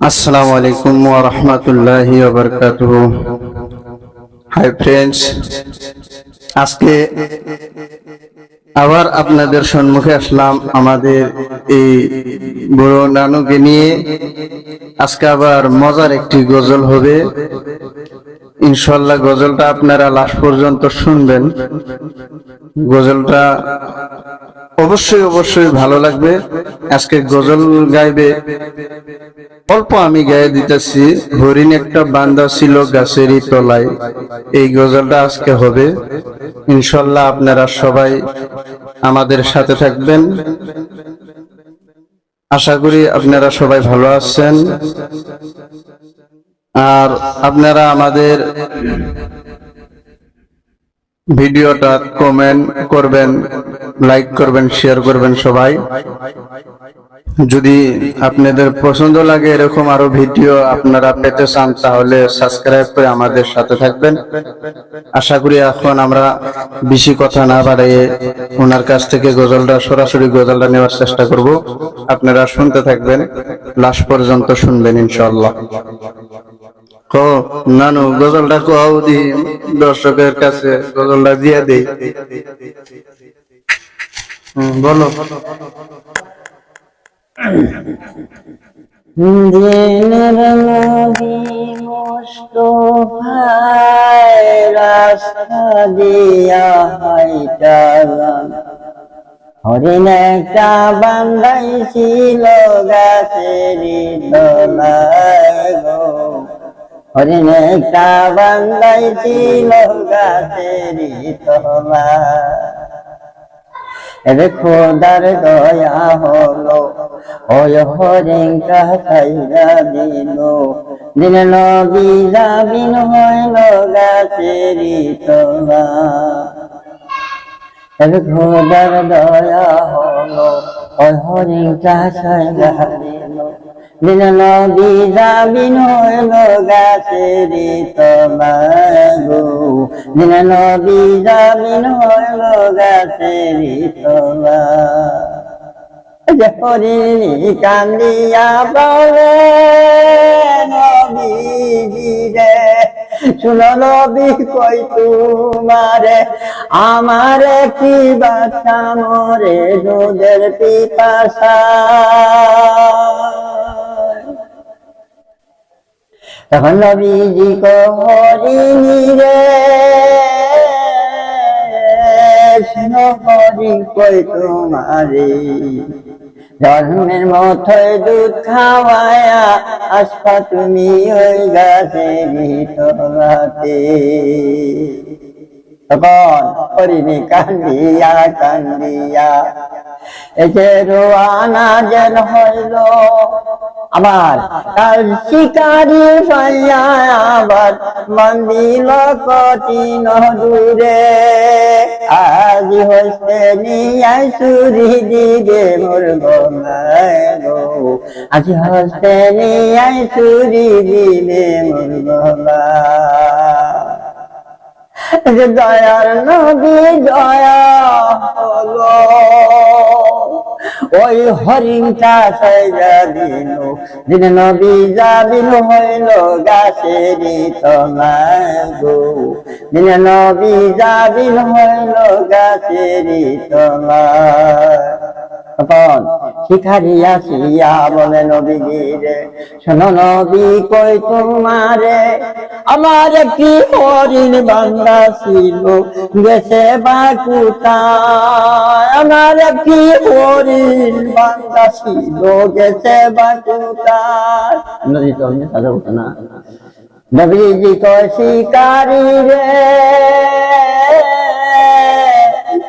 আসসালামু আলাইকুম ওয়া রাহমাতুল্লাহি ওয়া বারাকাতুহু। হাই ফ্রেন্ডস আজকে আবার আপনাদের সম্মুখে আসলাম আমাদের এই বড় নানুকে নিয়ে। আজকে আবার মজার একটি গজল হবে। ইনশাল্লাহ গজলটা আপনারা লাস্ট পর্যন্ত শুনবেন। গজলটা অবশ্যই অবশ্যই ভালো লাগবে। আজকে গজল গাইবে। অল্প আমি গায়ে দিতেছি। হরিণ একটা বান্দা ছিল গাছেরই তলায়। এই গজলটা আজকে হবে। ইনশাল্লাহ আপনারা সবাই আমাদের সাথে থাকবেন। আশা করি আপনারা সবাই ভালো আছেন। আর আপনারা আমাদের ভিডিওটা কমেন্ট করবেন লাইক করবেন শেয়ার করবেন সবাই। যদি আপনাদের পছন্দ লাগে এরকম আরও ভিডিও আপনারা পেতে চান, তাহলে সাবস্ক্রাইব করে আমাদের সাথে থাকবেন। আশা করি এখন আমরা বেশি কথা না বাড়িয়ে ওনার কাছ থেকে গজলটা, সরাসরি গজলটা নেওয়ার চেষ্টা করব। আপনারা শুনতে থাকবেন লাস্ট পর্যন্ত শুনবেন ইনশাল্লাহ নানু, গজলটা কও দি, দর্শকের কাছে গজলটা দিয়ে দেই। বলো। দিনের নবী মুস্তফায় রাস্তা হরিণ ছিল গাছের দোলায় গো। হরিণ বান্দাই ছিল গাছের তলায় এবে খোদার দয়া হলো, ওই হরিংটা খাইরা দিল। দিন নবী যাবিন হইল গাছেরি তোলা। এবে খোদার দয়া হলো, ওই হরিংটা খাইরা দিল। যাবিন হইল গাছেরি তোলা গো দিন নবী যাবিন হইল গাছেরি যে হরিণী কান্দিয়া বলে নবীজি রে শুনো নবী কই তোমারে? আমারে কি বাচ্চা মরে দুধের পিপাসা। তখন নবীজি কো হরিণী রে কই তোমারে। জন্মের মতোই দুধ খাওয়ায়া আসপা তুমি ওই গাছে ভিতরাতে তখন হরিণী কান্দিয়া কান্দিয়া এসে রোয়ানা যেন আবার তার শিকারি পাইয়া আবার মন্দির কঠিন দূরে আজ হস্তে নিয়ে চুরি দিবে মোর আজ হস্তে নিয়ে চুরি দিবে মোর গলায় যে দয়ার নবী দয়া ওই হরিণটা সাইজা দিল দিন নবী যাবিল হইল গাছেরি তলায় দিন নবী যাবিল হইল গাছেরি তলায় তখন শিখারি আসিয়া বলে নবী গিরে শোনো নবী, কই তোমারে? আমার একটি হরিণ বাংলা ছিল, গেছে বাকুতায়। আমার একটি হরিণ বাংলা ছিল, গেছে বাকুতায়। নদী তো সাদা উঠে না। নবীজি কয়, শিকারি রে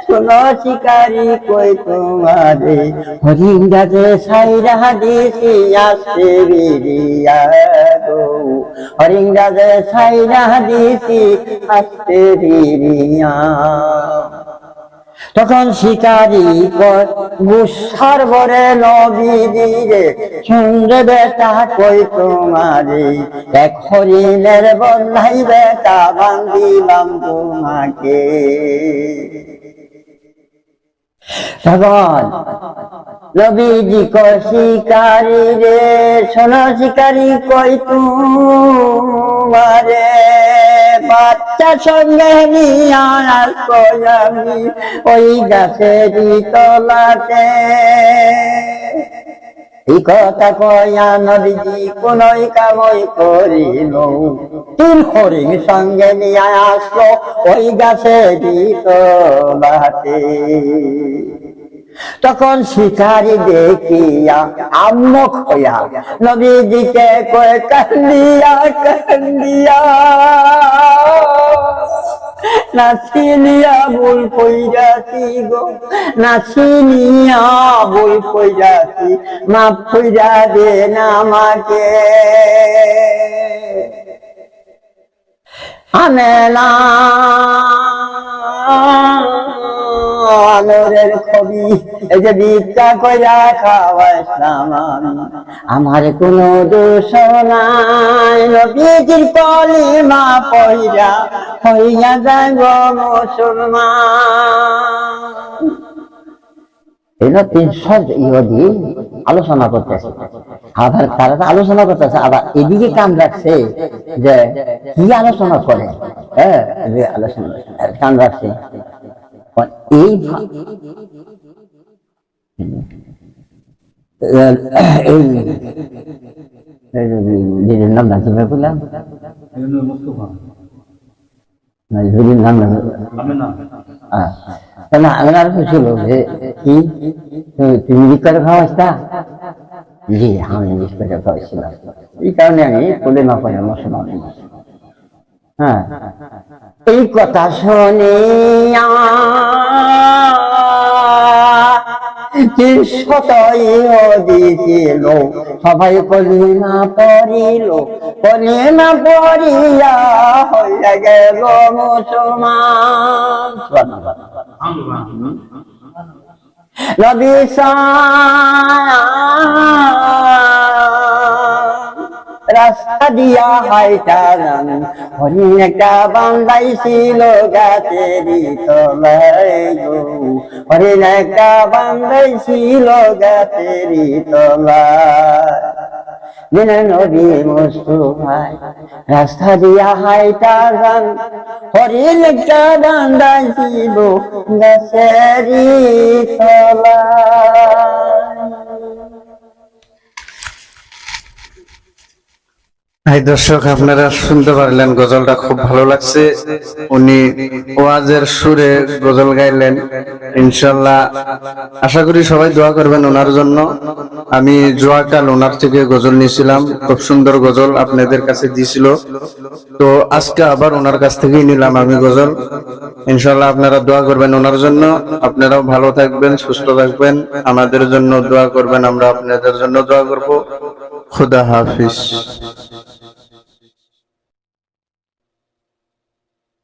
শোনো শিকারি কই তোমারে? হরিণ সাইরা দিছি, আসছে বিরিয়া গো। সাইরা দিছি তখন শিকারি গুসার বরে নবী দিরে বেটা কই তোমারে? এক হরিণের বন্ধাই বেটা বান্দিলাম তোমাকে। তখন নবীজি কয় শিকারি রে শোনো শিকারি কই তুমারে? বাচ্চা সঙ্গে নিয়ে কই আমি, ওই গাছেরই তলাতে। এই কথা কয়া নবীজি, কোনই কামই করিল। তিন হরিণ সঙ্গে নিয়ে আসলো, ওই গাছেরই তলাতে তখন শিকারি দেখিয়া আম্মক হইয়া, নবীজিকে কয়ে, কান্দিয়া কান্দিয়া। নাচিনিয়া বল কইরাছি গো নাচিনিয়া বল কইরাছি, মাফ কইরা দে না আমাকে। আমেলা আলোরের ছবি এই যে ভিক্ষা কইরা খাওয়াইলাম আমার কোনো দোষ নাই। নবীজির কলিমা পইরা হইয়া যায় গো মুসলমান। এরা তিনশো ইহুদি আলোচনা করতেছে। আবার তারা আলোচনা করতেছে, আবার এদিকে কান রাখছে যে কি আলোচনা করে? হ্যাঁ আলোচনা কান রাখছে। এই তুমি- ইংলিশ করে খাওয়াইতা জি আমি ইংলিশ করে এই কারণে আমি না হ্যাঁ। এই কথা শুনিয়া শত দিছিল সবাই কলিমা পড়িল কলিমা পড়িয়া হইয়া মুসলমান। নবী রাস্তা দিয়া হাইটা যান হরিণ একটা বান্দাইছিল গাছেরই তলায় গো। হরিণ একটা বান্দাইছিল গাছেরই তলায়। দিন নবী মুস্তফায় রাস্তা দিয়া হাইটা যান হরিণ একটা বান্দাইছিল গাছেরই তলায়। এই দর্শক, আপনারা শুনতে পারলেন, গজলটা খুব ভালো লাগছে। উনি ওয়াজের সুরে গজল গাইলেন। ইনশাল্লাহ, আশা করি সবাই দোয়া করবেন ওনার জন্য। আমি জোয়াকাল ওনার থেকে গজল নিয়েছিলাম। খুব সুন্দর গজল আপনাদের কাছে দিয়েছিল। তো আজকে আবার ওনার কাছ থেকেই নিলাম আমি গজল। ইনশাল্লাহ আপনারা দোয়া করবেন ওনার জন্য। আপনারাও ভালো থাকবেন, সুস্থ থাকবেন। আমাদের জন্য দোয়া করবেন, আমরা আপনাদের জন্য দোয়া করব। খুদা হাফিজ।